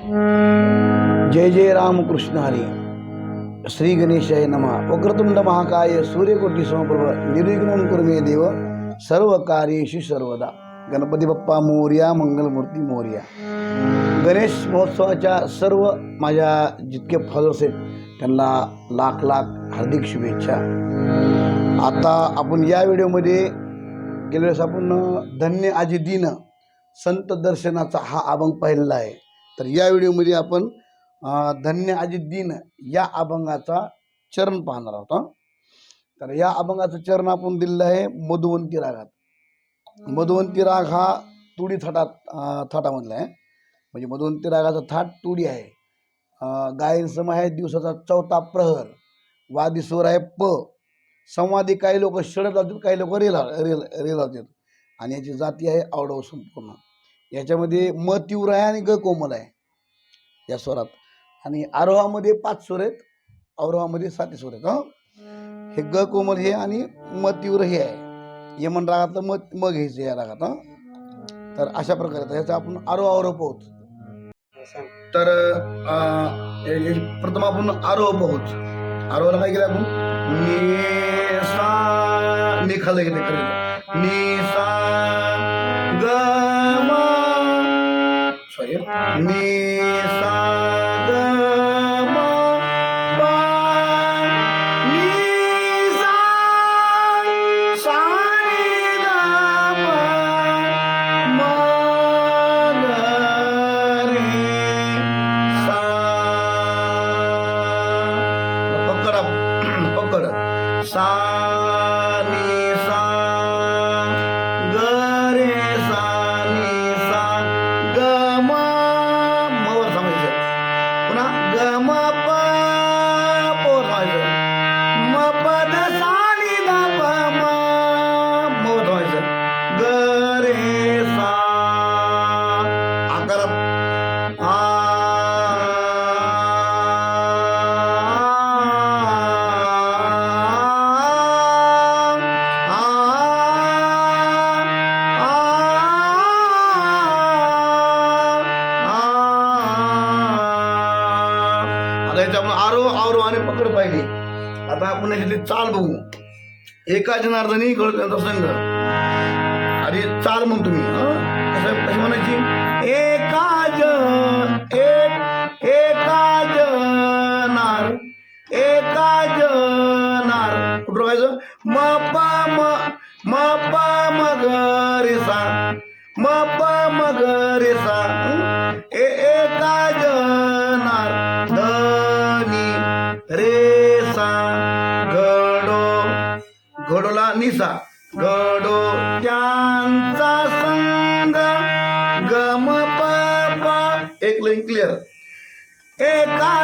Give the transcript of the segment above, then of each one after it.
जय जय रामकृष्ण हरी श्री गणेशाय नमा। वक्रतुंड महाकाय सूर्यकोटी समप्रभ। निर्विघ्न कुर्मे देव। सर्व कार्येषु सर्वदा। गणपती बाप्पा मोर्या मंगलमूर्ती मोर्या। गणेश महोत्सवाच्या सर्व माझ्या जितके फॉलोअर्स आहेत त्यांना लाख लाख हार्दिक शुभेच्छा. आता आपण या व्हिडिओमध्ये गेल्या वेळेस आपण धन्य आजी दिन संत दर्शनाचा हा अभंग पाहिलेला आहे. तर या व्हिडिओमध्ये आपण धन्य आजी दिन या अभंगाचा चरण पाहणार आहोत. तर या अभंगाचं चरण आपण दिलेलं आहे मधुवंती रागात. मधुवंती राग हा तुडी थाटात थाटामधला आहे. म्हणजे मधुवंती रागाचा थाट तुडी आहे. अं, गायन सम आहे दिवसाचा चौथा प्रहर. वादी स्वर आहे प. संवादी काही लोक षड लावतात काही लोक रेल रेल रेल लावतात आणि याची जाती आहे आवडव संपूर्ण याच्यामध्ये म तीव्र आहे आणि ग कोमल आहे. या स्वरात. आणि आरोहामध्ये पाच स्वर आहेत. अवरोहामध्ये सात स्वर आहेत हं? हे ग कोमल हे आणि म तीव्र हे आहे. यमन रागातलं म म घ्यायचं या रागात हं? तर अशा प्रकारे याचा आपण आरोह आरोह पोहोच तर प्रथम आपण आरोह पाहूच आरोहाला काय केलं आपण? नि सा गेलं निसा गेले करेल सॉरी आता आपण याच्यातली चाल बघू. एका जनार्दनी कळत त्यांचा संघ. चाल म्हणतो मी कसं कशी म्हणायची? एका ज घडोला निसा. घडो त्यांचा संग गम प एक लाईन क्लिअर एका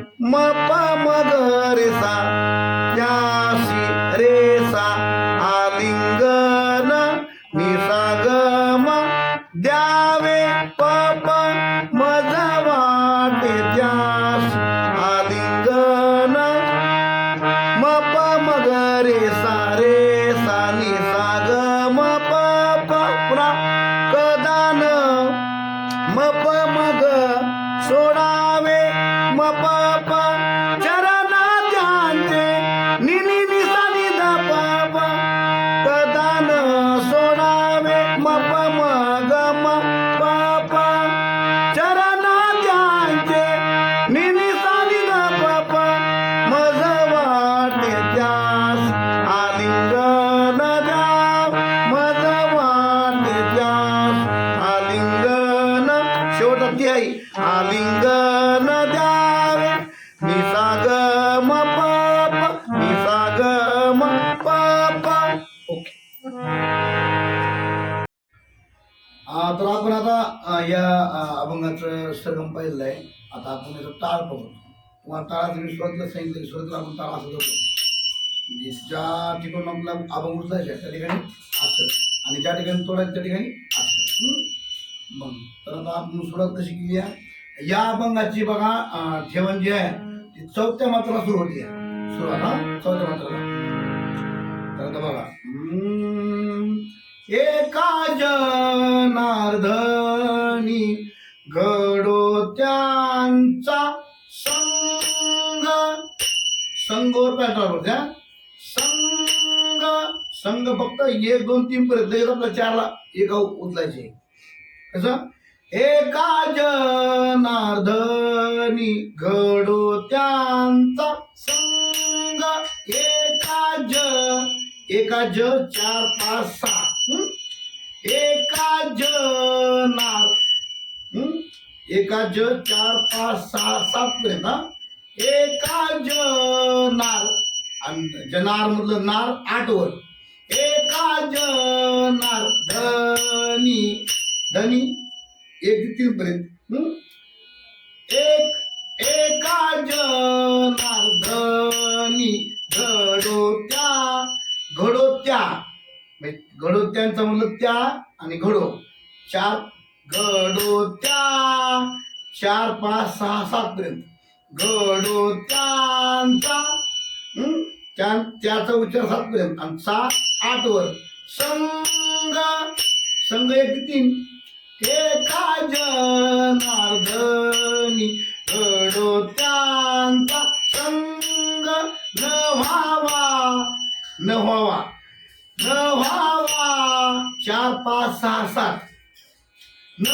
म प मग रे सा त्याशी रे सा आलिंगन निसा ग म द्यावे प प मज वाटे त्यास आलिंगन. म प मग रे सा रे तर आपण आता या अभंगाचं सरगम पाहिलेलं आहे आता आपण याचा टाळ बघू तुम्हाला टाळाचं मी सुरुवातीला सांगितलं की सुरुवातीला आपण टाळ असं जातो म्हणजे ज्या ठिकाणी आपला अभंग उचलायचा त्या ठिकाणी असं. आणि ज्या ठिकाणी तोडायचं त्या ठिकाणी असं. मग तर आता आपण सुरुवात कशी केली आहे? या अभंगाची बघा ठेवण जी आहे ती चौथ्या मात्राला सुरू होती सुरुवात हा? चौथ्या मात्राला. तर आता बघा. एका जनार्दनी घडो त्यांचा संग. संगोर पॅटर्न द्या संग. संग फक्त एक दोन तीन पर्यंत. लगेच आपल्या चारला एक उचलायचे. कसं? एका जनार्दनी घडो त्यांचा संग. एका ज एका ज चार पाच सहा. एका जनार एका ज चार पाच सहा सात पर्यंत हा? एका जनार आणि जनार मधलं नार आठ वर. एका जनार धनी. धनी? एक तीन पर्यंत एक एका जनार धनी. घडोत्या घडोत्या. म्हणजे घडो त्यांचा म्हणलं त्या आणि घडो. चार घडोत्या. चार पाच सहा सात पर्यंत. घडोत्यांचा त्या त्याचा उच्चार सात पर्यंत. आणि सात आठ वर. संग संघ एक तीन. एका जनार्दनी घडोत्यांचा चार पाच सहा सात न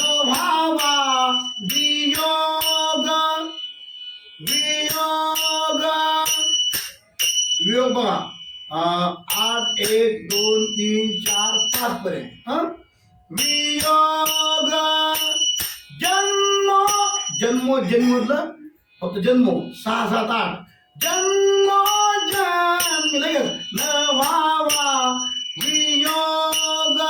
आठ, एक, दोन, तीन, चार, पाच पर्यंत? वियोग, जन्म जन्म जन्मलं फक्त जन्म, सहा, सात, आठ. जन्म जन्म, लगेच. न व्हावा वियोग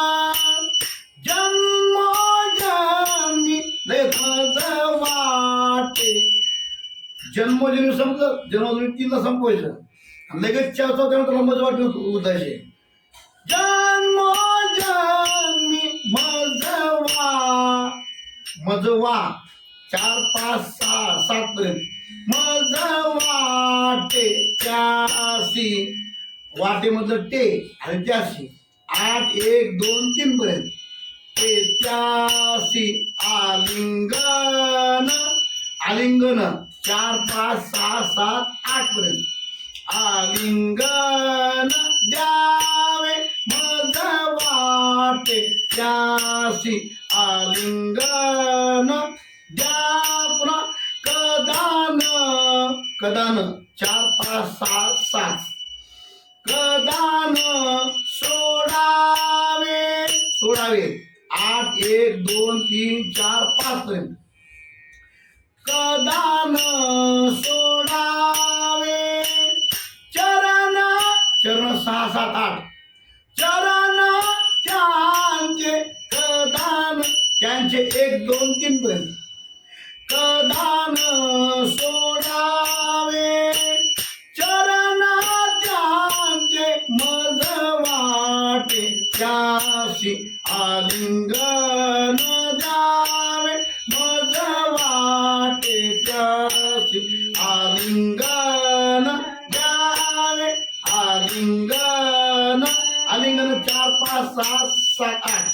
जन्मजन्मी संपलं जन्मजन्मी तीनला संपवायचं लगेच चार चौथ्या नंतर मज वाटे उदायचे जन्म जन्मी मजवा मजवा चार पाच सहा सात पर्यंत. मजवाटे वाटे म्हजं टे आणि त्यासी आठ एक दोन तीन पर्यंत. ते त्यासी आलिंगन. आलिंगन. चार पाच सहा सात आठ पर्यंत. आलिंगन द्यावे मज वाटे त्याशी आलिंगन द्या कदान कदान चार पाच सहा सात. कदान सोडावे सोडावे. आठ एक दोन तीन चार पाच पर्यंत. कदान सोडावे. चरण चरण सहा सात आठ. चरण त्यांचे कदान त्यांचे एक दोन तीन पर्यंत. कदान सोडावे. चरण त्यांचे मज वाटे त्याशी आलिंगन आलिंगन द्यावे आलिंगन आलिंगन चार पाच सहा सात आठ.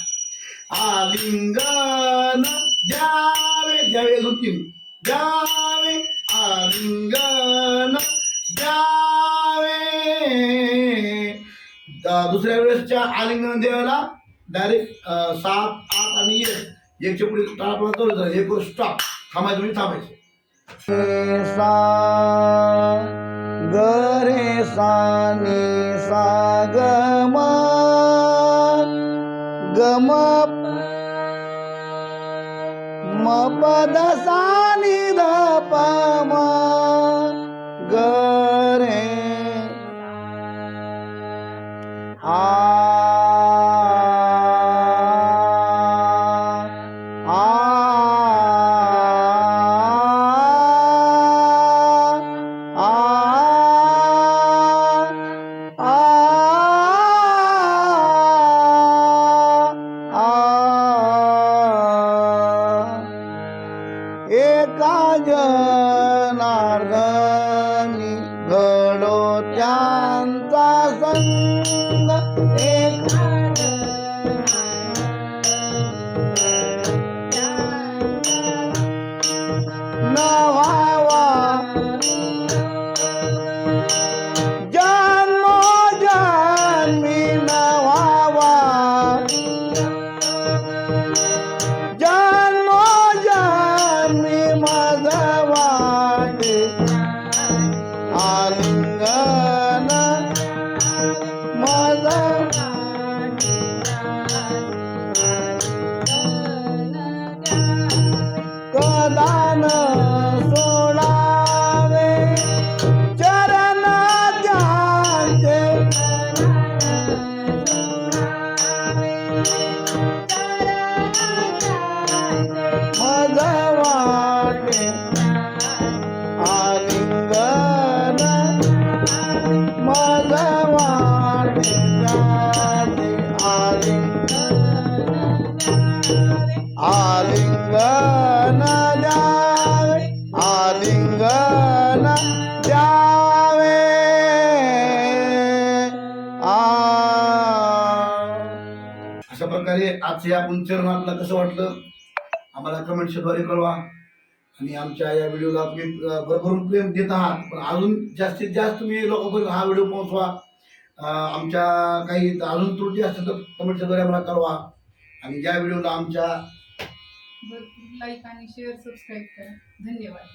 आलिंगन द्यावे द्यावे दोन तीन द्यावे आलिंगन द्यावे द- दुसऱ्या वेळेसच्या आलिंगन देवाला डायरेक्ट सात आठ आणि एक. एकच्या पुढे टाळा एक स्टॉप थांबायचं म्हणजे थांबायचं. सा ग रे सा नि सा ग म ग म म पद सा नि ध प Gaga. love. आपला कसं वाटलं? आम्हाला कमेंट्सद्वारे कळवा. आणि आमच्या या व्हिडिओला तुम्ही भरभरून प्रेम देत आहात. पण अजून जास्तीत जास्त तुम्ही लोकांपर्यंत हा व्हिडिओ पोहोचवा. आमच्या काही अजून त्रुटी असतील तर कमेंट्सद्वारे आम्हाला कळवा. आणि ज्या व्हिडिओला आमच्या लाईक आणि शेअर सबस्क्राईब करा. धन्यवाद.